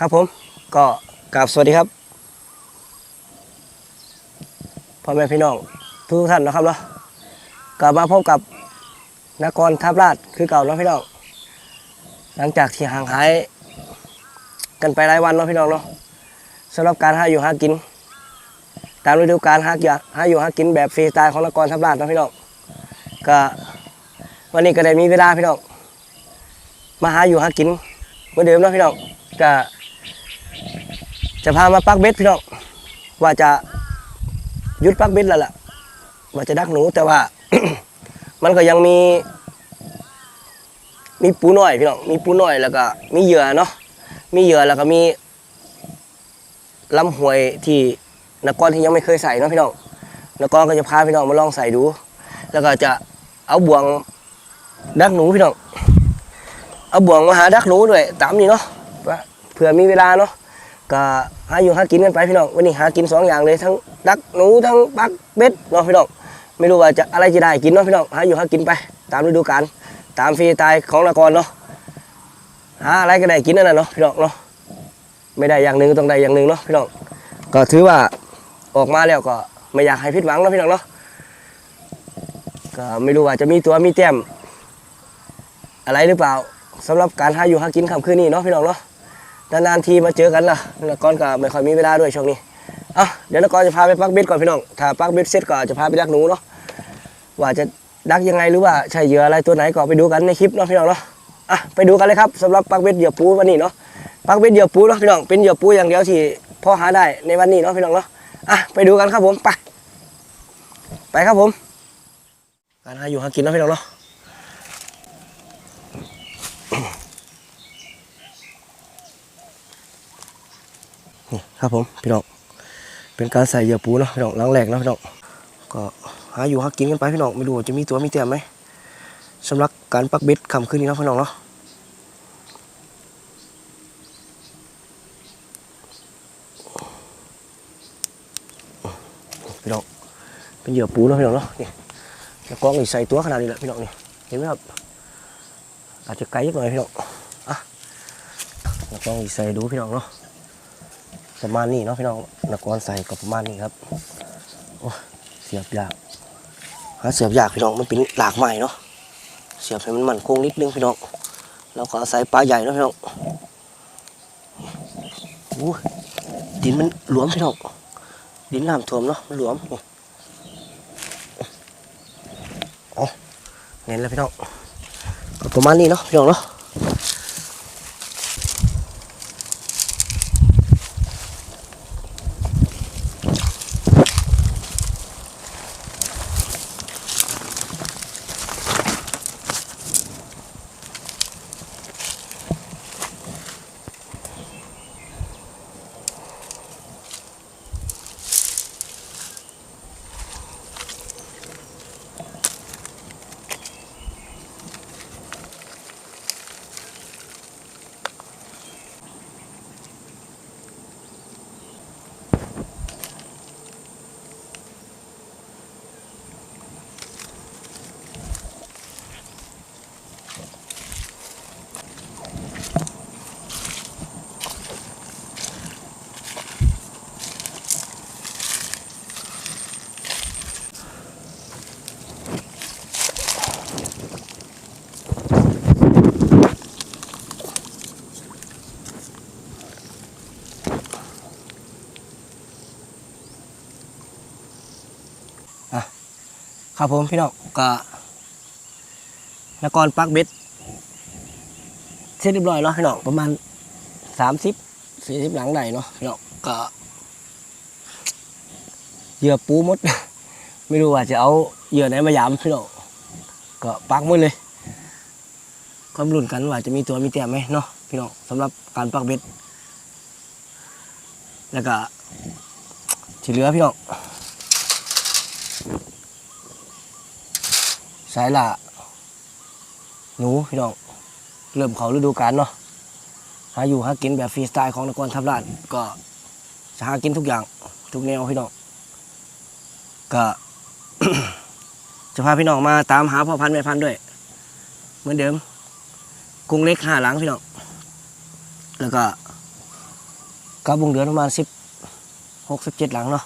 ครับผมก็กราบสวัสดีครับพ่อแม่พี่น้องทุกท่านนะครับเนาะกลับมาพบกับนกรทับลาดคือเก่าเนาะพี่น้องหลังจากที่ห่างหายกันไปหลายวันเนาะพี่น้องเนาะสำหรับการหาอยู่หากิน ตามฤดูกาลหาอยู่หาอยู่หากินแบบฟรีสไตล์ของนกรทับลาดเนาะพี่น้องก็วันนี้ก็ได้มีเวลาพี่น้องมาหาอยู่หากินเหมือนเดิมเนาะพี่น้องก็ จะพามาปักเบ็ดพี่น้องว่าจะยุดปักเบ็ดแล้วล่ะ ว่าจะดักหนูแต่ว่า มันก็ยังมี มีปูน้อยพี่น้องมีปูน้อยแล้วก็ มีเหยื่อเนาะมีเหยื่อแล้วก็มีลำหวยที่นกรที่ยังไม่เคยใส่เนาะพี่น้องนกรก็จะพาพี่น้องมาลองใส่ดู แล้วก็จะเอาบ่วงดักหนูพี่น้องเอาบ่วงมาหาดักหนูด้วยตามนี้เนาะเผื่อมีเวลาเนาะก็ หาอยู่หากินกันไปพี่น้องวันนี้หากินสองอย่างเลยทั้งดักหนูทั้งปักเบ็ดเนาะพี่น้องไม่รู้ว่าจะอะไรจะได้กินเนาะพี่น้องหาอยู่หากินไป ตามฤดูกาลตามฟีตล์ของนครเนาะหาอะไรก็ได้กินนั่นแหละเนาะพี่น้องเนาะไม่ได้อย่างหนึ่งก็ต้องได้อย่างหนึ่งเนาะพี่น้องก็ถือว่าออกมาแล้วก็ไม่อยากให้ผิดหวังเนาะพี่น้องเนาะก็ไม่รู้ว่าจะมีตัวมีแต้มอะไรหรือเปล่าสำหรับการหาอยู่หากินค่ำคืนนี้เนาะพี่น้องเนาะ นานๆทีมาเจอกันล่ะนักรก็ไม่ค่อยมีเวลาด้วยช่วงนี้อะเดี๋ยวนักรจะพาไปปักเบ็ดก่อนพี่น้องถ้าปักเบ็ดเสร็จก็จะพาไปดักหนูเนาะว่าจะดักยังไงหรือว่าใช่เหยื่ออะไรตัวไหนก็ไปดูกันในคลิปเนาะพี่น้องเนาะอะไปดูกันเลยครับสำหรับปักเบ็ดเหยื่อปูวันนี้เนาะปักเบ็ดเหยื่อปูเนาะพี่น้องเป็นเหยื่อปูอย่างเดียวที่พอหาได้ในวันนี้เนาะพี่น้องเนาะอะไปดูกันครับผมไปไปครับผมการหาอยู่หากินเนาะพี่น้องเนาะ นี่ ครับผมพี่น้องเป็นการใส่เหยื่อปูเนาะพี่น้องล้างแหลกเนาะพี่น้องก็หาอยู่หากินกันไปพี่น้องไม่รู้จะมีตัวมีเตียมไหมสำหรับการปักเบ็ดคำขึ้นนี้นะพี่น้องเนาะพี่น้องเป็นเหยื่อปูเนาะพี่น้องเนาะนี่แล้วกล้องนี่ใส่ตัวขนาดนี้แหละพี่น้องนี่เห็นไหมครับอาจจะไกลหน่อยพี่น้องอะแล้วกล้องนี่ใส่ดูพี่น้องเนาะ ประมาณนี้เนาะพี่น้องนักกรใส่ก็ประมาณนี้ครับโอ้เสียบยากหาเสียบยากพี่น้องมันเป็นหลากใหม่เนาะเสียบให้มันมั่นคงนิดนึงพี่น้องแล้วก็อาศัยปลาใหญ่เนาะพี่น้องอู้ดินมันหลวมพี่น้องดินน้ำท่วมเนาะมันหลวมนี่เอ๋อเน้นแล้วพี่น้องก็ประมาณนี้เนาะพี่น้องเนาะ ครับผมพี่น้องก็นกรปักเบ็ดเสร็จเรียบร้อยแล้วพี่น้องประมาณสามสิบสี่สิบหลังได้เนาะพี่น้องก็เหยื่อปูมด ไม่รู้ว่าจะเอาเหยื่อไหนมายามพี่น้องก็ปักหมดเลยก็ลุ้นกันว่าจะมีตัวมีเตียมไหมเนาะพี่น้องสำหรับการปักเบ็ด แล้วก็ที่เหลือพี่น้อง สายละหนูพี่น้องเริ่มเขาฤดูกาลเนาะหาอยู่หากินแบบฟรีสไตล์ของนครทับลานก็จะหากินทุกอย่างทุกแนวพี่น้องก็จะพาพี่น้องมาตามหาพ่อพันธุ์แม่พันธุ์ด้วย เหมือนเดิมกรุงเล็กห้าหลังพี่น้องแล้วก็กับวงเดือนประมาณสิบหกสิบเจ็ดหลังเนาะ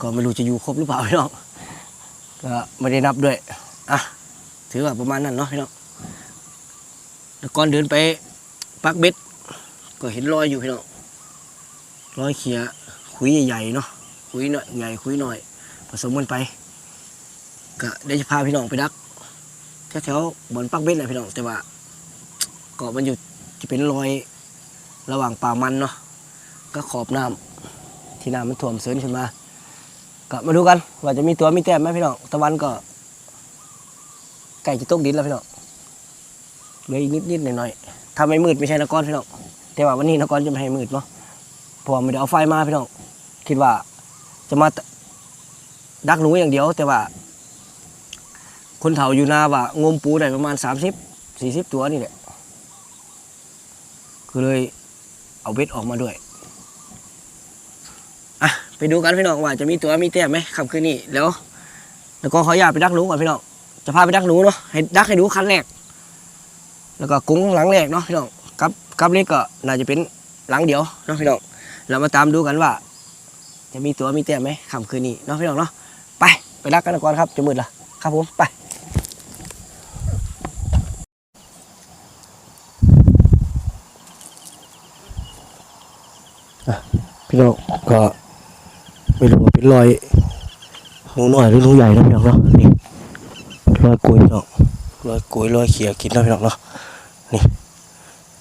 ก็ไม่รู้จะอยู่ครบหรือเปล่าพี่น้องก็ไม่ได้นับด้วย อะถือว่าประมาณนั้นเนาะพี่น้องแล้วก่อนเดินไปปักเบ็ดก็เห็นรอยอยู่พี่น้องรอยเขียคุยใหญ่ๆเนาะคุยหน่อยใหญ่คุยหน่อย ผสมกันไปก็ได้จะพาพี่น้องไปดักแถวๆบนปักเบ็ดนะพี่น้องแต่ว่าเกาะมันอยู่จะเป็นรอยระหว่างป่ามันเนาะก็ขอบน้ำที่น้ำมันท่วมเสรินขึ้นมา ก็มาดูกันว่าจะมีตัวมีแต้มไหมพี่น้องตะวันก็ ใกล้จะตกดินแล้วพี่น้องเหลืออีกนิดๆหน่อยๆถ้าไม่มืดไม่ใช่นกรพี่น้องแต่ว่าวันนี้นกรจะไม่ให้มืดเนาะเพราะไม่ได้เอาไฟมาพี่น้องคิดว่าจะมาดักหนูอย่างเดียว แต่ว่า คนเฒ่าอยู่นาว่างมปูได้ประมาณ30 40ตัวนี่แหละคือเลยเอาเบ็ดออกมาด้วยอะไปดูกันพี่น้องว่าจะมีตัวมีแต้มไหมคำคืนนี้แล้ว แล้วก็ขออนุญาตไปดักหนูก่อนพี่น้อง จะพาไปดักหนูเนาะให้ดักให้ดูคันแรก แล้วก็กุ้งหลังแรกเนาะพี่น้องกับกับเล็กก็น่าจะเป็นหลังเดียวเนาะพี่น้องเรามาตามดูกันว่า จะมีตัวมีแต้มไหมค่ำคืนนี้เนาะพี่น้องเนาะไปไปรักกันก่อนครับจะมืดละครับผมไปพี่น้องก็ไม่รู้ว่าเป็นรอยหนูน้อยหรือหนูใหญ่นะพี่น้องเนาะนี่ รอยกลวยพี่น้องรอยกลวยรอยเขียกินนะพี่น้องเนาะนี่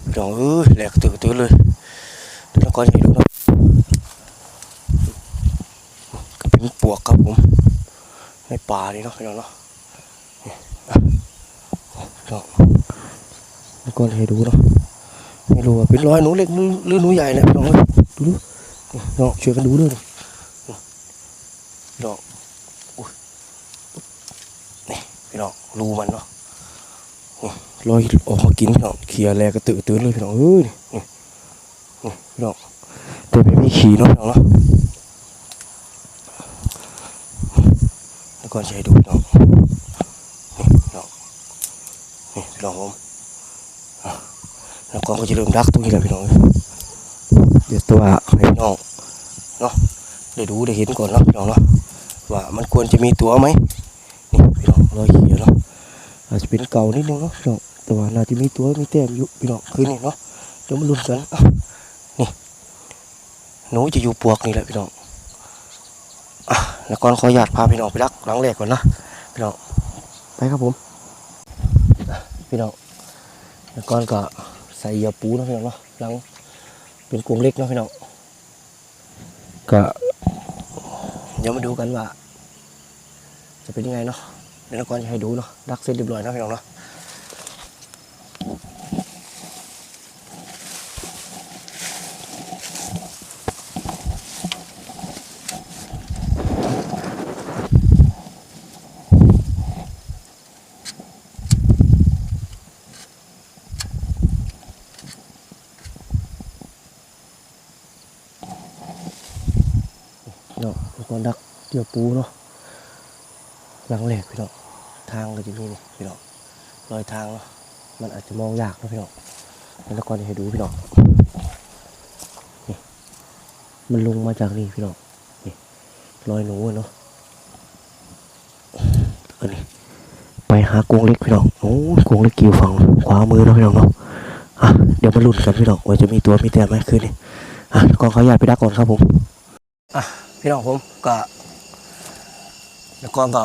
พี่น้องเอ้ยแหลกตื่นตื่นเลยแล้วก็ให้ดูเนาะก็เป็นปวกครับผมในป่านี่เนาะพี่น้องเนาะนี่อะพี่น้องแล้วก็ให้ดูเนาะไม่รู้ว่าเป็นร้อยหนูเล็กหรือหนูใหญ่นะพี่น้องดูดูน้องช่วยกันดูด้วยพี่น้องอุ้ยนี่ พี่น้องรูมันเนาะนี่รอยออกมากินพี่น้องเคลียแลกระตือตื่นเลยพี่น้องเอ้ยนี่พี่น้องแต่ไม่มีขี่เนาะพี่น้องเนาะแล้วก็จะให้ดูพี่น้องนี่พี่น้องนี่พี่น้องผมแล้วก็ก็จะเริ่มรักตรงนี้แหละพี่น้องเดี๋ยวตัวให้พี่น้องเนาะได้ดูได้เห็นก่อนเนาะพี่น้องเนาะว่ามันควรจะมีตัวไหม รอยเขียวเนาะอาจจะเป็นเก่านิดนึงเนาะพี่น้องแต่ว่าน่าจะมีตัวมีแต้มอยู่พี่น้องคืนนี้เนาะเดี๋ยวมาลุ้นกันนี่หนูจะอยู่ปวกนี่แหละพี่น้องแล้วก่อนขออนุญาตพาพี่น้องไปรักหลังแรกก่อนนะพี่น้องไปครับผมพี่น้องแล้วก่อนก็ใส่ยื่อปูนะพี่น้องเนาะหลังเป็นกรงเล็กเนาะพี่น้องก็เดี๋ยวมาดูกันว่า จะเป็นยังไงเนาะ ดี๋ยวแล้วก่อนจะให้ดูเนาะรักเสร็จเรียบร้อยนะพี่น้องเนาะเนาะแล้วก็รักเหยื่อปูเนาะหลังแรกพี่น้อง ทางก็จะมีนี่พี่น้องรอยทางเนาะมันอาจจะมองยากนะพี่น้องแล้วก่อนจะให้ดูพี่น้องนี่มันลงมาจากนี่พี่น้องนี่รอยหนูอะเนาะอันนี้ไปหากรงเล็กพี่น้องโอ้กรงเล็กกี่ฝั่งขวามือนะพี่น้องเนาะอะเดี๋ยวมาลุ้นกันพี่น้องว่าจะมีตัวมีแต้มไหมคืนนี้อะก่อนเขาอยากไปดักก่อนครับผมอะพี่น้องผมก็แล้วก่อนก็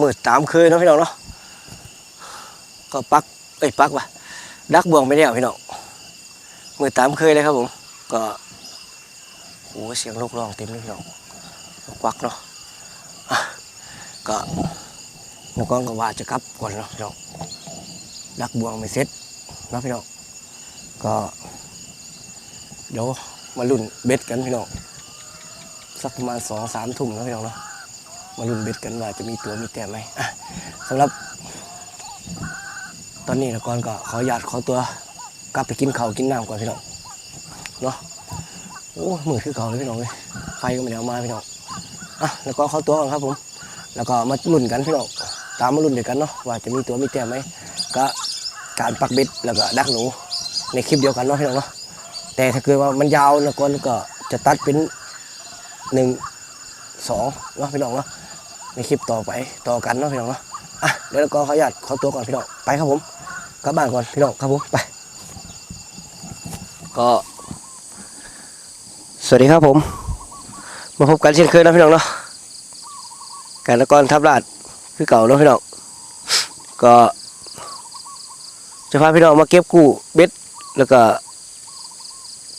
มืดตามเคยเนาะพี่น้องเนาะก็ปักเอ้ยปักว่ะดักบ่วงไปแล้วพี่น้องมืดตามเคยเลยครับผม ก็โอ้เสียงลูกร้องเต็มเลยพี่น้องควักเนาะก็แล้วก็ก็ว่าจะกลับก่อนเนาะพี่น้องดักบ่วงไม่เสร็จเนาะพี่น้องก็เดี๋ยวมาลุ่นเบ็ดกันพี่น้องสักประมาณสองสามทุ่มนะพี่น้องเนาะ มาลุ่นเบ็ดกันว่าจะมีตัวมีแต้มไหมสำหรับ ตอนนี้นะก่อนก็ขออนุญาตขอตัวกลับไปกินข้าวกินน้ำก่อนพี่น้องเนาะโอ้มือคือเก่าเลยพี่น้องเลยไฟก็ไม่ได้เอามาพี่น้องอะแล้วก็ขอตัวก่อนครับผม แล้วก็มาลุ่นกันพี่น้องตามมาลุ่นเดียวกันเนาะว่าจะมีตัวมีแต้มไหมก็การปักเบ็ดแล้วก็ดักหนูในคลิปเดียวกันเนาะพี่น้องเนาะแต่ถ้าเกิดว่ามันยาวนะก่อนก็จะตัดเป็นหนึ่งสองเนาะพี่น้องเนาะ ในคลิปต่อไปต่อกันเนาะพี่น้องเนาะอะเดี๋ยวเราก็ขออนุญาตขอตัวก่อนพี่น้องไปครับผมกลับบ้านก่อนพี่น้องครับผมไปก็ สวัสดีครับผม มาพบกันเช่นเคยนะพี่น้องเนาะการละกรทับลาดคือเก่าเนาะพี่น้องก็จะพาพี่น้องมาเก็บกู้เบ็ดแล้วก็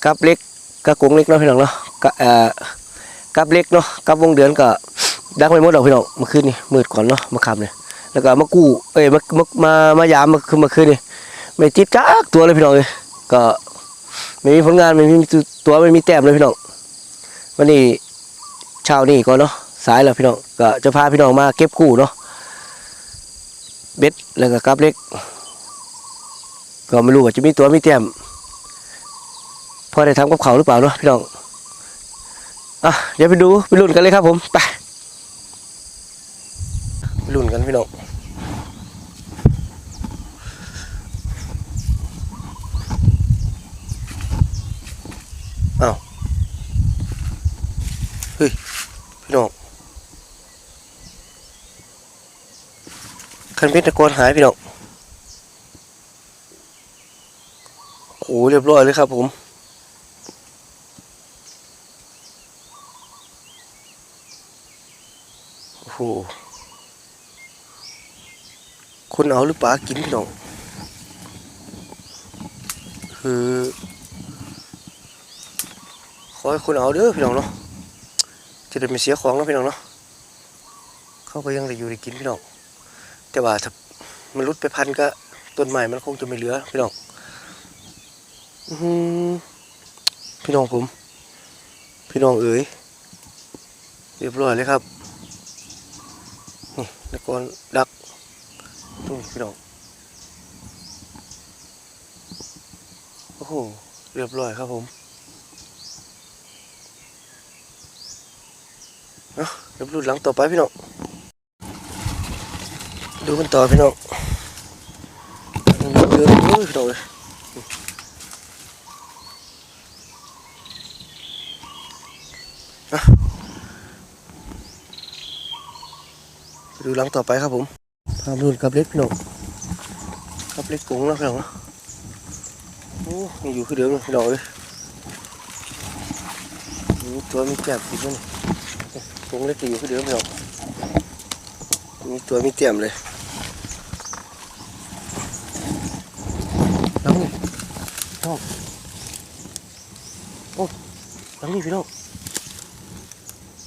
กับเล็กกับกงเล็กเนาะพี่น้องเนาะกับเอ่อกับเล็กเนาะกับวงเดือนก็ ดักไปหมดดอกพี่น้องเมื่อคืนนี่มืดก่อนเนาะมาขับเนี่ยแล้วก็มากู้เอ้ยมามามามายามมื่อคืนมื่อคืนนี่ไม่ติดจักตัวเลยพี่น้องเลยก็ไม่มีผลงานไม่มีตัวไม่มีแต้มเลยพี่น้องวันนี้เช้านี่ก่อนเนาะสายแล้วพี่น้องก็จะพาพี่น้องมาเก็บกู้เนาะเบ็ดแล้วก็กับเล็ก ก็ไม่รู้ว่าจะมีตัวมีแต้มพอได้ทำกับเขาหรือเปล่าเนาะพี่น้องอะเดี๋ยวไปดูไปลุ้นกันเลยครับผมไป ลุ้นกันพี่น้องอ้าเฮ้ย พี่น้องคันเพชรตะโกนหายพี่น้องโอ้เรียบร้อยเลยครับผมโอ้โห คนเอาหรือปลากินพี่น้องคือขอให้คนเอาเด้อพี่น้องเนาะจะได้ไม่เสียของเนาะพี่น้องเนาะเขาก็ยังได้อยู่ได้กินพี่น้องแต่ว่าถ้ามันรุดไปพันก็ต้นใหม่มันคงจะไม่เหลือพี่น้องอพี่น้องผม พี่น้องเอ๋ยเรียบร้อยเลยครับนี่แล้วก็ดัก นี่พี่น้อง โอ้โห เรียบร้อยครับผมเนาะเดี๋ยวดูหลังต่อไปพี่น้อง ดูกันต่อพี่น้องเดือดๆเลยพี่น้องเลยดูหลังต่อไปครับผม ภาพรุ่นกับเล็กหน้องกับเล็กกงแล้วพี่น้องนะโอ้ยังอยู่คือเดิมเลยดองเลยมีตัวมีแก้มติดด้วยนี่กงเล็กอยู่คือเดิมพี่น้องมีตัวมีแก้มเลยหลังนี่น้องโอ้หลังนี่พี่น้อง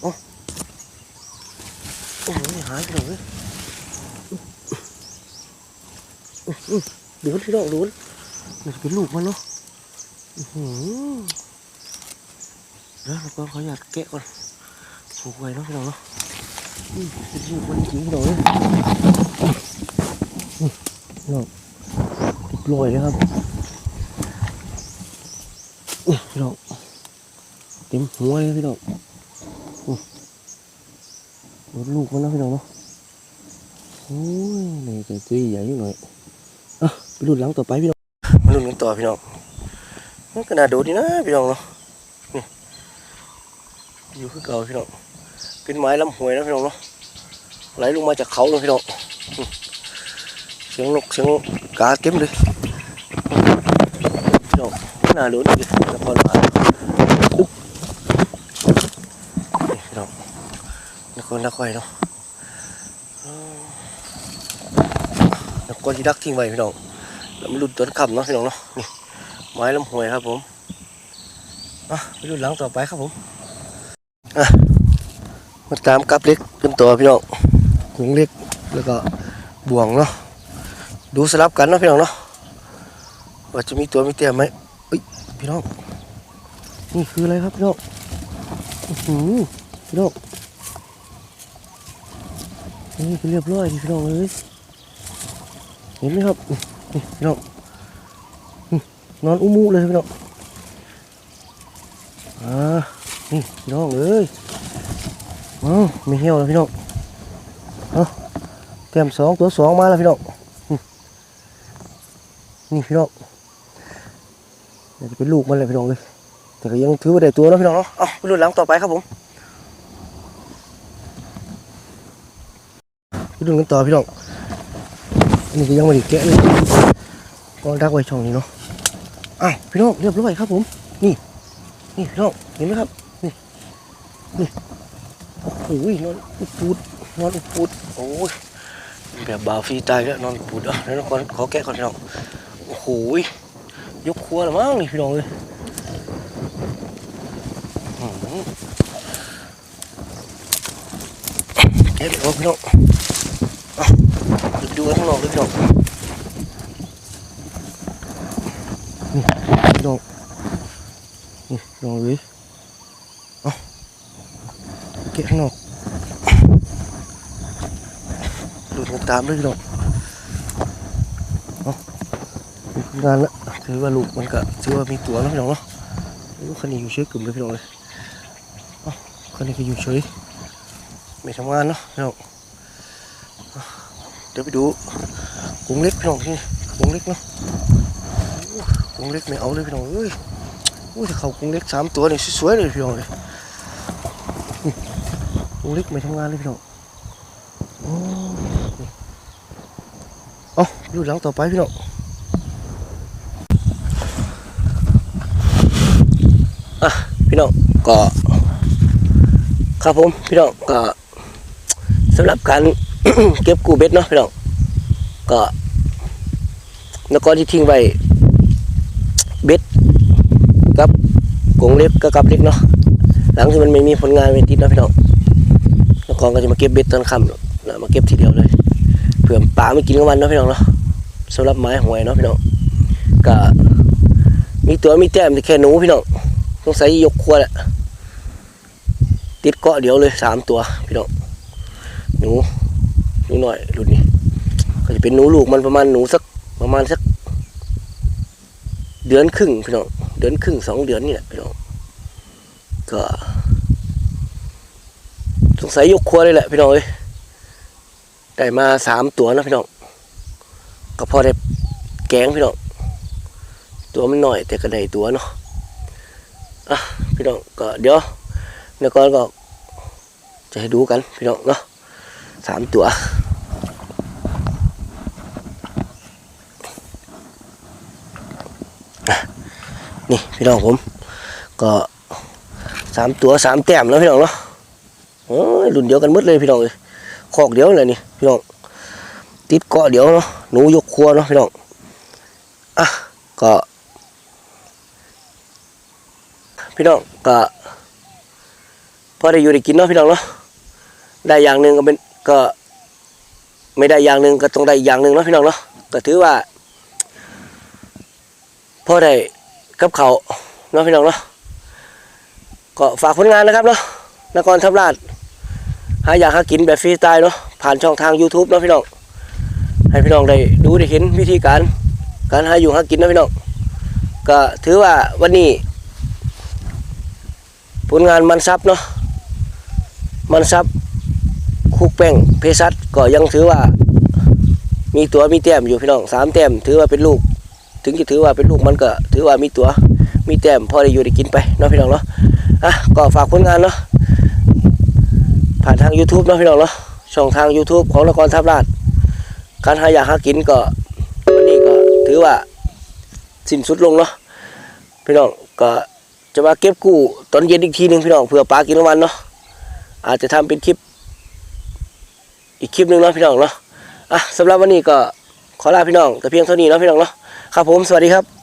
โอ้โหหายไปเลย ดูนที่ดอกดูนมันเป็นลูกมันเนาะอื้อหือแล้วเราก็ขออยากแกะก่อนผูกไว้เนาะพี่น้องเนาะอืมเป็นลูกมันจริงพี่น้องเลยอืมพี่น้องติดลอยเลยครับอืมพี่น้องเต็มหัวเลยพี่น้องรถลูกมันนะพี่น้องเนาะโอ้ยนี่ตัวตัวใหญ่อยู่หน่อย รุ่นหลังต่อไปพี่น้องมารุ่นกันต่อพี่น้องมันก็น่าดดดีนะพี่น้องเนาะนี่อยู่คือเก่าพี่น้องเป็นไม้ลำห้วยนะพี่น้องเนาะไหลลงมาจากเขาเลยพี่น้องเสียงนกเสียงกาเต็มเลยพี่น้องน่าดดดีแล้วก็มาอุ๊บนี่พี่น้องนักคนนักไข่เนาะนักคนที่ดักทิ้งไว้พี่น้อง แล้วมันหลุดต้นคำเนาะพี่น้องเนาะนี่ไม้ลำห้วยครับผมอะไปดูหลังต่อไปครับผมอะมาตามกับเล็กกันต่อพี่น้องหงเล็กแล้วก็บ่วงเนาะดูสลับกันเนาะพี่น้องเนาะว่าจะมีตัวมีเตี้ยไหมเอ้ยพี่น้องนี่คืออะไรครับพี่น้องอือหือพี่น้องนี่คือเรียบร้อยดีพี่น้องเลยเห็นไหมครับ นี่พี่น้องนอนอุ้มูเลยพี่น้องอ่านี่พี่น้องเอ้ยอ้าวไม่เหี่ยวแล้วพี่น้องเอาแก้มสองตัวสองมาแล้วพี่น้องนี่พี่น้องจะเป็นลูกมันเลยพี่น้องเลยแต่ก็ยังถือว่าได้ตัวเนาะพี่น้องเนาะเอาไปรุ่นหลังต่อไปครับผมไปรุ่นกันต่อพี่น้อง อันนี้ก็ยังไม่ได้แกะเลยก็ดักไว้ช่องนี้เนาะอ้าวพี่น้องเรียบร้อยครับผม นี่ นี่พี่น้องเห็นไหมครับ นี่ นี่ โอ้โหนอนอุปูดนอนอุปูดโอ้ยแบบบาฟีตายแล้วนอนอุปูดอะแล้วก่อนขอแกะก่อนพี่น้อง โอ้โหยกครัวละมั้งนี่พี่น้องเลยอื้อหือแกะเดี๋ยพี่น้อง ดูข้างนอกเลยพี่น้องนี่พี่น้องนี่ลองดูดิเอาเก็บข้างนอกดูตรงตามด้วยพี่น้องเอางานละถือว่าลูกมันก็ถือว่ามีตัวแล้วพี่น้องเนาะลูกคันนี้อยู่เฉยกลุ่มเลยพี่น้องเลยเอาคันนี้ก็อยู่เฉยไม่ทำงานเนาะพี่น้อง เดี๋ยวไปดูกรงเล็กพี่น้องที่นี่กรงเล็กเนาะโอ้กรงเล็กไม่เอาเลยพี่น้องเอ้ยอุ้ยเขากรงเล็กสามตัวนี่สวยๆเลยพี่น้องเลยนี่กรงเล็กไม่ทำงานเลยพี่น้องโอ้เอาดูหลังต่อไปพี่น้องอะพี่น้องก็ครับผมพี่น้องก็สำหรับการ เก็บกูเบ็ดเนาะพี่น้องก็แล้วก็ที่ทิ้งไว้เบ็ดกับกงเล็กกับกับเล็กเนาะหลังที่มันไม่มีผลงานไม่ติดเนาะพี่น้องแล้วกองก็จะมาเก็บเบ็ดตอนค่ำเนาะแล้วมาเก็บทีเดียวเลยเพื่อปลาไม่กินกลางวันเนาะพี่น้องเนาะสำหรับไม้หวยเนาะพี่น้องก็มีตัวมีแต้มแต่แค่หนูพี่น้องสงสัยยกครัวแหละติดเกาะเดียวเลยสามตัวพี่น้องหนู นูหน่อยรุ่นนี้ ก็จะเป็นหนูลูกมันประมาณหนูสักประมาณสัก เดือนครึ่งพี่น้องเดือนครึ่งสองเดือนนี่แหละพี่น้องก็สงสัยยกครัวเลยแหละพี่น้องเอ้ยได้มาสามตัวนะพี่น้องก็พอได้แกงพี่น้องตัวมันหน่อยแต่ก็ได้ตัวเนาะอะพี่น้องก็เดี๋ยวเดี๋ยวก่อนก็จะให้ดูกันพี่น้องเนาะสามตัว นี่พี่น้องผม ก็สามตัวสามแต้มแล้วพี่น้องเนาะโอ้ยรุ่นเดียวกันหมดเลยพี่น้องเลยคอกเดียวเลยนี่พี่น้องติดเกาะเดียวเนาะหนูยกครัวเนาะพี่น้องอะก็ พี่น้องก็พอได้อยู่ได้กินเนาะพี่น้องเนาะได้อย่างหนึ่งก็เป็นก็ ไม่ได้อย่างหนึ่งก็ต้องได้อย่างหนึ่งเนาะพี่น้องเนาะก็ถือว่าพอได้ กับเขาเนาะพี่น้องเนาะก็ฝากผลงานนะครับเนาะนครทับลาดหาอยากหากินแบบฟรีสไตล์เนาะผ่านช่องทาง YouTube เนาะพี่น้องให้พี่น้องได้ดูได้เห็นวิธีการ การหาอยู่หากินเนาะพี่น้องก็ถือว่าวันนี้ ผลงานมันซับเนาะมันซับคุกแป้งเพซัสก็ยังถือว่า มีตัวมีแต้มอยู่พี่น้องสามแต้มถือว่าเป็นลูก ถึงจะถือว่าเป็นลูกมันก็ ถือว่ามีตัว มีแต้มพอได้อยู่ได้กินไปเนาะพี่น้องเนาะอะก็ฝากผลงานเนาะผ่านทาง YouTube เนาะพี่น้องเนาะช่องทาง YouTube ของนครทับลาดการหาอยากหากินก็วันนี้ก็ถือว่าสิ้นสุดลงเนาะพี่น้องก็จะมาเก็บกู้ตอนเย็นอีกทีหนึ่งพี่น้องเผื่อปลากินกลางวันเนาะอาจจะทำเป็นคลิป อีกคลิปหนึ่งเนาะพี่น้องเนาะอะสำหรับวันนี้ก็ขอลาพี่น้องแต่เพียงเท่านี้เนาะพี่น้องเนาะ ครับผมสวัสดีครับ